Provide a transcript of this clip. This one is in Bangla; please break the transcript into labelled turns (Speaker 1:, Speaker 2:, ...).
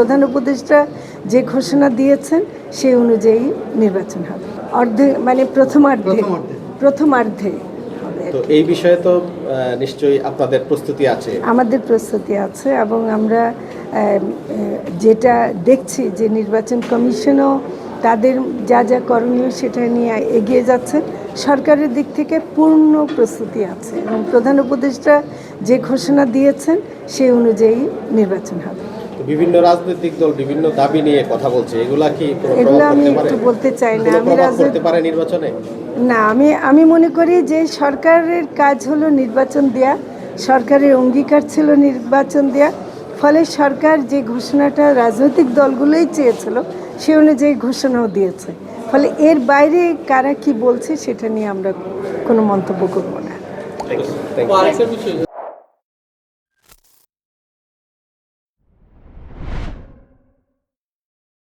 Speaker 1: প্রধান উপদেষ্টা যে ঘোষণা দিয়েছেন সেই অনুযায়ী নির্বাচন হবে। অর্ধে মানে প্রথমার্ধে।
Speaker 2: প্রথমার্ধে।
Speaker 3: তো এই বিষয়ে তো নিশ্চয়ই আপনাদের প্রস্তুতি আছে।
Speaker 1: আমাদের প্রস্তুতি আছে এবং আমরা যেটা দেখছি যে নির্বাচন কমিশনও তাদের যা যা করণীয় সেটা নিয়ে এগিয়ে যাচ্ছে। সরকারের দিক থেকে পূর্ণ প্রস্তুতি আছে এবং প্রধান উপদেষ্টা যে ঘোষণা দিয়েছেন সেই অনুযায়ী নির্বাচন হবে।
Speaker 3: বিভিন্ন রাজনৈতিক দল বিভিন্ন দাবি নিয়ে কথা বলছে এগুলা কি
Speaker 1: এগুলো আমি একটু বলতে চাই না। আমি
Speaker 3: করতে পারে নির্বাচনে?
Speaker 1: না আমি আমি মনে করি যে সরকারের কাজ হলো নির্বাচন দেয়া সরকারের অঙ্গীকার ছিল নির্বাচন দেয়া ফলে সরকার যে ঘোষণাটা রাজনৈতিক দলগুলোই চেয়েছিল সে অনুযায়ী ঘোষণাও দিয়েছে। ফলে এর বাইরে কারা কি বলছে সেটা নিয়ে আমরা কোনো মন্তব্য করব না.